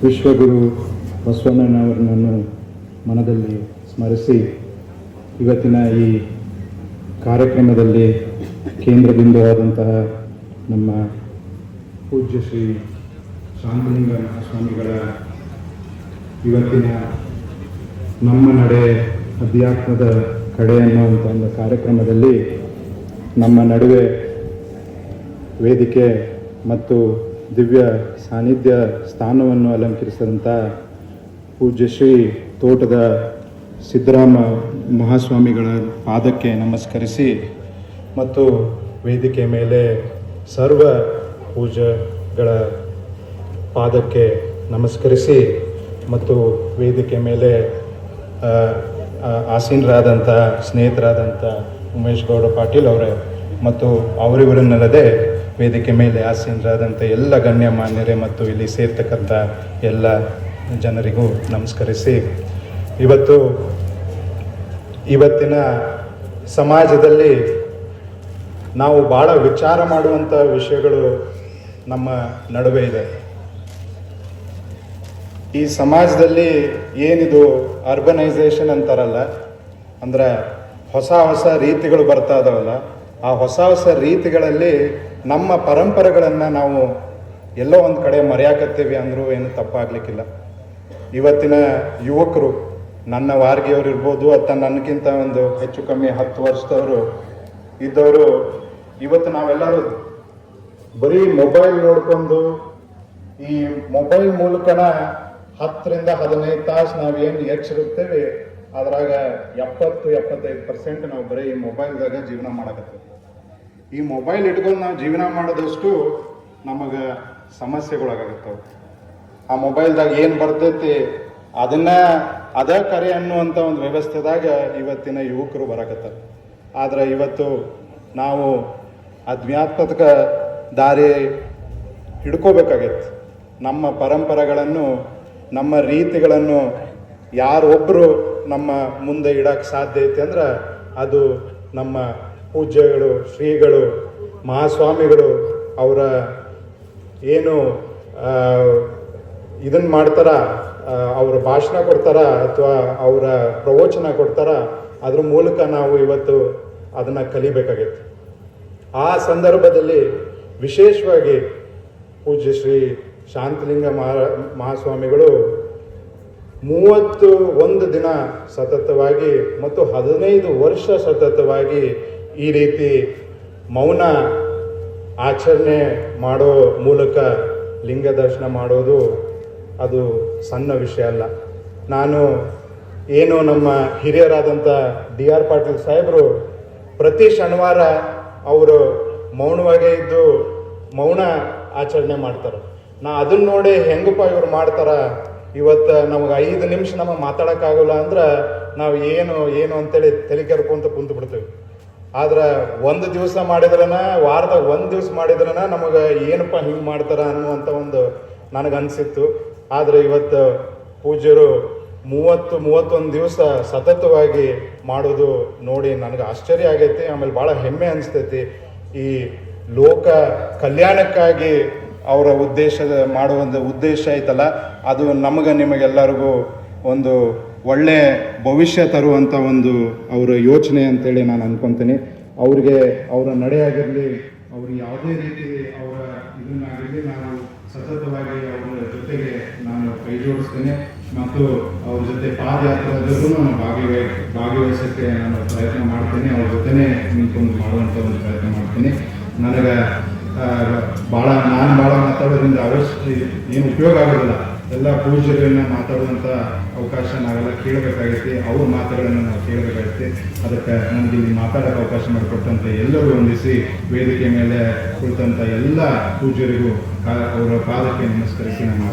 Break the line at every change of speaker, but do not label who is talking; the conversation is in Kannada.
ವಿಶ್ವಗುರು ಬಸವಣ್ಣನವರನ್ನು ಮನದಲ್ಲಿ ಸ್ಮರಿಸಿ ಇವತ್ತಿನ ಈ ಕಾರ್ಯಕ್ರಮದಲ್ಲಿ ಕೇಂದ್ರ ಬಿಂದುವಾದಂತಹ ನಮ್ಮ ಪೂಜ್ಯ ಶ್ರೀ ಶಾಂತಲಿಂಗ ಮಹಾಸ್ವಾಮಿಗಳ ಇವತ್ತಿನ ನಮ್ಮ ನಡೆ ಅಧ್ಯಾತ್ಮದ ಕಡೆ ಅನ್ನುವಂಥ ಒಂದು ಕಾರ್ಯಕ್ರಮದಲ್ಲಿ ನಮ್ಮ ನಡುವೆ ವೇದಿಕೆ ಮತ್ತು ದಿವ್ಯ ಸಾನ್ನಿಧ್ಯ ಸ್ಥಾನವನ್ನು ಅಲಂಕರಿಸಿದಂಥ ಪೂಜ್ಯ ಶ್ರೀ ತೋಟದ ಸಿದ್ದರಾಮ ಮಹಾಸ್ವಾಮಿಗಳ ಪಾದಕ್ಕೆ ನಮಸ್ಕರಿಸಿ ಮತ್ತು ವೇದಿಕೆ ಮೇಲೆ ಸರ್ವ ಪೂಜೆಗಳ ಪಾದಕ್ಕೆ ನಮಸ್ಕರಿಸಿ ಮತ್ತು ವೇದಿಕೆ ಮೇಲೆ ಆಸೀನರಾದಂಥ ಸ್ನೇಹಿತರಾದಂಥ ಉಮೇಶ್ ಗೌಡ ಪಾಟೀಲ್ ಅವರೇ ಮತ್ತು ಅವರಿವರನ್ನಲ್ಲದೆ ವೇದಿಕೆ ಮೇಲೆ ಆಸೀನರಾದಂಥ ಎಲ್ಲ ಗಣ್ಯಮಾನ್ಯರೇ ಮತ್ತು ಇಲ್ಲಿ ಸೇರ್ತಕ್ಕಂಥ ಎಲ್ಲ ಜನರಿಗೂ ನಮಸ್ಕರಿಸಿ, ಇವತ್ತು ಇವತ್ತಿನ ಸಮಾಜದಲ್ಲಿ ನಾವು ಭಾಳ ವಿಚಾರ ಮಾಡುವಂಥ ವಿಷಯಗಳು ನಮ್ಮ ನಡುವೆ ಇದೆ. ಈ ಸಮಾಜದಲ್ಲಿ ಏನಿದು ಅರ್ಬನೈಸೇಷನ್ ಅಂತಾರಲ್ಲ, ಅಂದ್ರೆ ಹೊಸ ಹೊಸ ರೀತಿಗಳು ಬರ್ತಾ ಇದಾವಲ್ಲ, ಆ ಹೊಸ ಹೊಸ ರೀತಿಗಳಲ್ಲಿ ನಮ್ಮ ಪರಂಪರೆಗಳನ್ನು ನಾವು ಎಲ್ಲೋ ಒಂದು ಕಡೆ ಮರೆಯಾಕತ್ತೀವಿ ಅಂದರೂ ಏನು ತಪ್ಪಾಗ್ಲಿಕ್ಕಿಲ್ಲ. ಇವತ್ತಿನ ಯುವಕರು ನನ್ನ ವಾರ್ಗಿಯವರು ಇರ್ಬೋದು ಅಥವಾ ನನಗಿಂತ ಒಂದು ಹೆಚ್ಚು ಕಮ್ಮಿ ಹತ್ತು ವರ್ಷದವರು ಇದ್ದವರು, ಇವತ್ತು ನಾವೆಲ್ಲರೂ ಬರೀ ಮೊಬೈಲ್ ನೋಡ್ಕೊಂಡು ಈ ಮೊಬೈಲ್ ಮೂಲಕನ ಹತ್ತರಿಂದ ಹದಿನೈದು ತಾಸು ನಾವೇನು ಹೆಚ್ಚಿರುತ್ತೇವೆ ಅದ್ರಾಗ ಎಪ್ಪತ್ತು ಎಪ್ಪತ್ತೈದು ಪರ್ಸೆಂಟ್ ನಾವು ಬರೀ ಈ ಮೊಬೈಲ್ದಾಗ ಜೀವನ ಮಾಡಕತ್ತೀವಿ. ಈ ಮೊಬೈಲ್ ಇಟ್ಕೊಂಡು ನಾವು ಜೀವನ ಮಾಡಿದಷ್ಟು ನಮಗೆ ಸಮಸ್ಯೆಗಳಾಗತ್ತವೆ. ಆ ಮೊಬೈಲ್ದಾಗ ಏನು ಬರ್ತೈತಿ, ಅದನ್ನ, ಅದ ಕರೆ ಅನ್ನುವಂಥ ಒಂದು ವ್ಯವಸ್ಥೆದಾಗ ಇವತ್ತಿನ ಯುವಕರು ಬರಕತ್ತಾರೆ. ಆದ್ರೆ ಇವತ್ತು ನಾವು ಅಧ್ಯಾತ್ಮಕ ದಾರಿ ಹಿಡ್ಕೋಬೇಕಾಗೈತಿ. ನಮ್ಮ ಪರಂಪರೆಗಳನ್ನು, ನಮ್ಮ ರೀತಿಗಳನ್ನು ಯಾರೊಬ್ಬರು ನಮ್ಮ ಮುಂದೆ ಇಡಕ್ಕೆ ಸಾಧ್ಯ ಐತೆ ಅಂದ್ರೆ ಅದು ನಮ್ಮ ಪೂಜ್ಯಗಳು, ಶ್ರೀಗಳು, ಮಹಾಸ್ವಾಮಿಗಳು ಅವರ ಏನು ಇದನ್ನು ಮಾಡ್ತಾರ ಅವರ ಭಾಷಣ ಕೊಡ್ತಾರ ಅಥವಾ ಅವರ ಪ್ರವಚನ ಕೊಡ್ತಾರ, ಅದ್ರ ಮೂಲಕ ನಾವು ಇವತ್ತು ಅದನ್ನು ಕಲಿಬೇಕಾಗೈತೆ. ಆ ಸಂದರ್ಭದಲ್ಲಿ ವಿಶೇಷವಾಗಿ ಪೂಜ್ಯ ಶ್ರೀ ಶಾಂತಲಿಂಗ ಮಹಾ, ಮಹಾಸ್ವಾಮಿಗಳು ಮೂವತ್ತು ಒಂದು ದಿನ ಸತತವಾಗಿ ಮತ್ತು ಹದಿನೈದು ವರ್ಷ ಸತತವಾಗಿ ಈ ರೀತಿ ಮೌನ ಆಚರಣೆ ಮಾಡೋ ಮೂಲಕ ಲಿಂಗ ದರ್ಶನ ಮಾಡೋದು ಅದು ಸಣ್ಣ ವಿಷಯ ಅಲ್ಲ. ನಾನು ಏನು ನಮ್ಮ ಹಿರಿಯರಾದಂಥ ಡಿ ಆರ್ ಪಾಟೀಲ್ ಸಾಹೇಬರು ಪ್ರತಿ ಶನಿವಾರ ಅವರು ಮೌನವಾಗೇ ಇದ್ದು ಮೌನ ಆಚರಣೆ ಮಾಡ್ತಾರೆ. ನಾ ಅದನ್ನ ನೋಡಿ ಹೆಂಗಪ್ಪ ಇವ್ರು ಮಾಡ್ತಾರ? ಇವತ್ತು ನಮಗೆ ಐದು ನಿಮಿಷ ನಮಗೆ ಮಾತಾಡೋಕ್ಕಾಗಲ್ಲ ಅಂದ್ರೆ ನಾವು ಏನು ಏನು ಅಂತೇಳಿ ತಲೆ ಕೆರ್ಕೊಂತ ಕುಂತು ಬಿಡ್ತೀವಿ ಆದ್ರೆ ಒಂದು ದಿವಸ ಮಾಡಿದ್ರನ ವಾರದಾಗ ಒಂದು ದಿವಸ ಮಾಡಿದ್ರನ ನಮಗೆ ಏನಪ್ಪ ಹಿಂಗೆ ಮಾಡ್ತಾರ ಅನ್ನುವಂಥ ಒಂದು ನನಗೆ ಅನಿಸಿತ್ತು. ಆದರೆ ಇವತ್ತು ಪೂಜ್ಯರು ಮೂವತ್ತು, ಮೂವತ್ತೊಂದು ದಿವಸ ಸತತವಾಗಿ ಮಾಡೋದು ನೋಡಿ ನನಗೆ ಆಶ್ಚರ್ಯ ಆಗೈತಿ, ಆಮೇಲೆ ಭಾಳ ಹೆಮ್ಮೆ ಅನಿಸ್ತೈತಿ. ಈ ಲೋಕ ಕಲ್ಯಾಣಕ್ಕಾಗಿ ಅವರ ಉದ್ದೇಶದ ಮಾಡುವ ಒಂದು ಉದ್ದೇಶ ಐತಲ್ಲ, ಅದು ನಮಗೆ ನಿಮಗೆಲ್ಲರಿಗೂ ಒಂದು ಒಳ್ಳೆ ಭವಿಷ್ಯ ತರುವಂಥ ಒಂದು ಅವರ ಯೋಚನೆ ಅಂತೇಳಿ ನಾನು ಅಂದ್ಕೊತೀನಿ ಅವ್ರಿಗೆ ಅವರ ನಡೆಯಾಗಿರಲಿ, ಅವರು ಯಾವುದೇ ರೀತಿ ಅವರ ಇದನ್ನಾಗಿರಲಿ ನಾನು ಸತತವಾಗಿ ಅವರ ಜೊತೆಗೆ ನಾನು ಕೈ ಜೋಡಿಸ್ತೇನೆ. ಮತ್ತು ಅವ್ರ ಜೊತೆ ಪಾದಯಾತ್ರೆದಲ್ಲೂ ನಾನು ಭಾಗವಹಿ ಭಾಗವಹಿಸೋಕ್ಕೆ ನಾನು ಪ್ರಯತ್ನ ಮಾಡ್ತೀನಿ. ಅವ್ರ ಜೊತೆನೇ ನಿಂತ್ಕೊಂಡು ಮಾಡುವಂಥ ಒಂದು ಪ್ರಯತ್ನ ಮಾಡ್ತೀನಿ. ನನಗೆ ಭಾಳ ನಾನು ಭಾಳ ಮಾತಾಡೋದ್ರಿಂದ ಅವಶ್ಯ ಏನು ಉಪಯೋಗ ಆಗೋದಿಲ್ಲ. ಎಲ್ಲ ಪೂಜ್ಯರನ್ನ ಮಾತಾಡುವಂಥ ಅವಕಾಶ ನಾವೆಲ್ಲ ಕೇಳಬೇಕಾಗೈತಿ, ಅವ್ರ ಮಾತುಗಳನ್ನು ನಾವು ಕೇಳಬೇಕಾಗೈತಿ. ಅದಕ್ಕೆ ನಮಗೆ ಇಲ್ಲಿ ಮಾತಾಡೋಕೆ ಅವಕಾಶ ಮಾಡಿಕೊಟ್ಟಂತ ಎಲ್ಲರೂ ಹೊಂದಿಸಿ ವೇದಿಕೆ ಮೇಲೆ ಕುಳಿತಂಥ ಎಲ್ಲ ಪೂಜ್ಯರಿಗೂ ಅವರ ಪಾದಕ್ಕೆ ನಮಸ್ಕರಿಸಿ ನಾನು